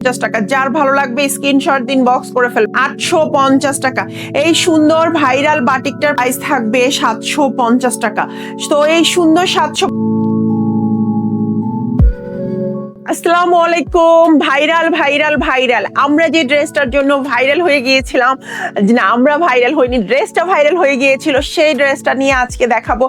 পঞ্চাশ টাকা। যার ভালো লাগবে স্ক্রিনশট দিন বক্স করে ফেল। আটশো পঞ্চাশ টাকা। এই সুন্দর ভাইরাল বাটিকটার প্রাইস থাকবে সাতশো পঞ্চাশ টাকা। তো এই সুন্দর সাতশো আসসালামু আলাইকুম, ভাইরাল ভাইরাল ভাইরাল। আমরা যে ড্রেসটার জন্য ভাইরাল হয়ে গিয়েছিলাম, না, আমরা ভাইরাল হইনি, ড্রেসটা ভাইরাল হয়ে গিয়েছিল, সেই ড্রেসটা নিয়ে আজকে দেখাবো।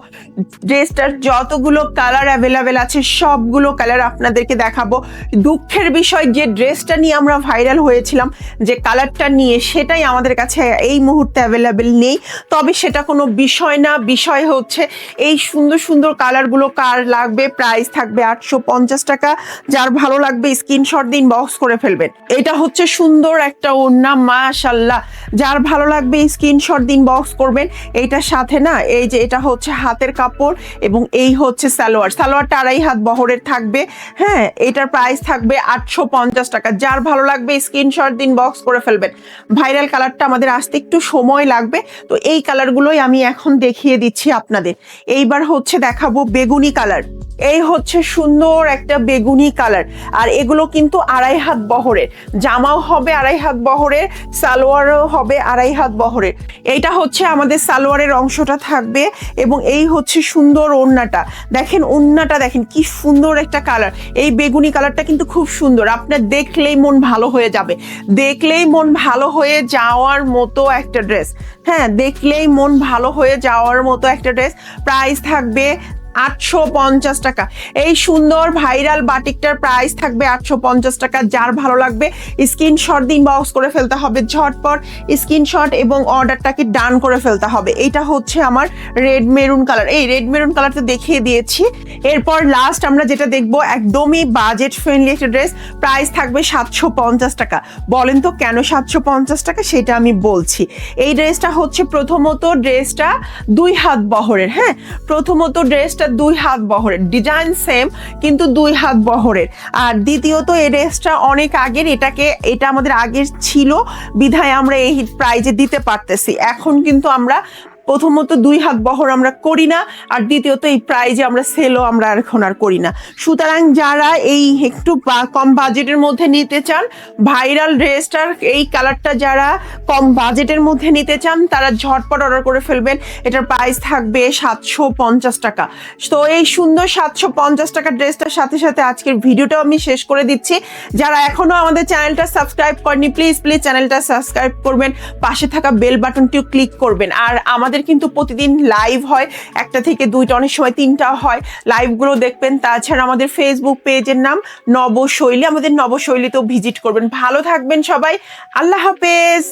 ড্রেসটার যতগুলো কালার অ্যাভেলেবেল আছে, সবগুলো কালার আপনাদেরকে দেখাবো। দুঃখের বিষয়, যে ড্রেসটা নিয়ে আমরা ভাইরাল হয়েছিলাম, যে কালারটা নিয়ে, সেটাই আমাদের কাছে এই মুহূর্তে অ্যাভেলেবেল নেই। তবে সেটা কোনো বিষয় না, বিষয় হচ্ছে, এই সুন্দর সুন্দর কালারগুলো কার লাগবে? প্রাইস থাকবে আটশো পঞ্চাশ টাকা, যার ভালো লাগবে স্ক্রিনশট দিন বক্স করে ফেলবেন। এটা হচ্ছে সুন্দর একটা ওড়না মাশাল্লাহ যার ভালো লাগবে স্ক্রিনশট দিন বক্স করবেন। এইটার সাথে না, এই যে এটা হচ্ছে হাতের কাপড় এবং এই হচ্ছে সালোয়ার। সালোয়ারটা আড়াই হাত বহরের থাকবে হ্যাঁ? এটার প্রাইস থাকবে আটশো পঞ্চাশ টাকা। যার ভালো লাগবে স্ক্রিনশট দিন বক্স করে ফেলবেন। ভাইরাল কালারটা আমাদের আসতে একটু সময় লাগবে। তো এই কালারগুলোই আমি এখন দেখিয়ে দিচ্ছি আপনাদের। এইবার হচ্ছে দেখাবো বেগুনি কালার এই হচ্ছে সুন্দর একটা বেগুনি কালার। আর এগুলো কিন্তু আড়াই হাত বহরের। জামাও হবে আড়াই হাত বহরের, সালোয়ারও হবে আড়াই হাত বহরের। এইটা হচ্ছে আমাদের সালোয়ারের অংশটা থাকবে এবং এই হচ্ছে সুন্দর ওড়নাটা। দেখেন ওড়নাটা দেখেন, কি সুন্দর একটা কালার। এই বেগুনি কালারটা কিন্তু খুব সুন্দর। আপনার দেখলেই মন ভালো হয়ে যাবে। দেখলেই মন ভালো হয়ে যাওয়ার মতো একটা ড্রেস। হ্যাঁ দেখলেই মন ভালো হয়ে যাওয়ার মতো একটা ড্রেস। প্রাইস থাকবে আটশো পঞ্চাশ টাকা। এই সুন্দর ভাইরাল বাটিকটার প্রাইস থাকবে আটশো পঞ্চাশ টাকা, যার ভালো লাগবে স্ক্রিনশট দিন বক্স করে ফেলতে হবে, ঝটপট স্ক্রিনশট এবং অর্ডারটাকে ডান করে ফেলতে হবে। এটা হচ্ছে আমার রেড মেরুন কালার এই রেড মেরুন কালারটা দেখিয়ে দিয়েছি। এরপর লাস্ট আমরা যেটা দেখব, একদমই বাজেট ফ্রেন্ডলি একটা ড্রেস প্রাইস থাকবে সাতশো পঞ্চাশ টাকা। বলেন তো কেন সাতশো পঞ্চাশ টাকা? সেটা আমি বলছি। এই ড্রেসটা হচ্ছে প্রথমত ড্রেসটা দুই হাত বহরের হ্যাঁ? প্রথমত ড্রেসটা দুই হাত বহরের। ডিজাইন সেম কিন্তু দুই হাত বহরের। আর দ্বিতীয়ত, এই ড্রেসটা অনেক আগের, এটাকে, এটা আমাদের আগের ছিল। বিধায় আমরা এই প্রাইজে দিতে পারতেছি। এখন কিন্তু আমরা প্রথমত দুই হাত বহর আমরা করি না, আর দ্বিতীয়ত এই প্রাইজে আমরা সেলও আমরা এখন আর করি না। সুতরাং যারা এই একটু কম বাজেটের মধ্যে নিতে চান, ভাইরাল ড্রেসটার এই কালারটা যারা কম বাজেটের মধ্যে নিতে চান, তারা ঝটপট অর্ডার করে ফেলবেন। এটার প্রাইস থাকবে সাতশো পঞ্চাশ টাকা। তো এই সুন্দর সাতশো পঞ্চাশ টাকার ড্রেসটার সাথে সাথে আজকের ভিডিওটাও আমি শেষ করে দিচ্ছি। যারা এখনও আমাদের চ্যানেলটা সাবস্ক্রাইব করেনি প্লিজ প্লিজ চ্যানেলটা সাবস্ক্রাইব করবেন। পাশে থাকা বেল বাটনটিও ক্লিক করবেন। আর আমাদের কিন্তু প্রতিদিন লাইভ হয়। একটা থেকে দুইটা, অনেক সময় তিনটা হয়। লাইভগুলো দেখবেন। তাছাড়া আমাদের ফেসবুক পেজের নাম নবশৈলী। আমাদের নবশৈলীতেও ভিজিট করবেন। ভালো থাকবেন সবাই। আল্লাহ হাফেজ।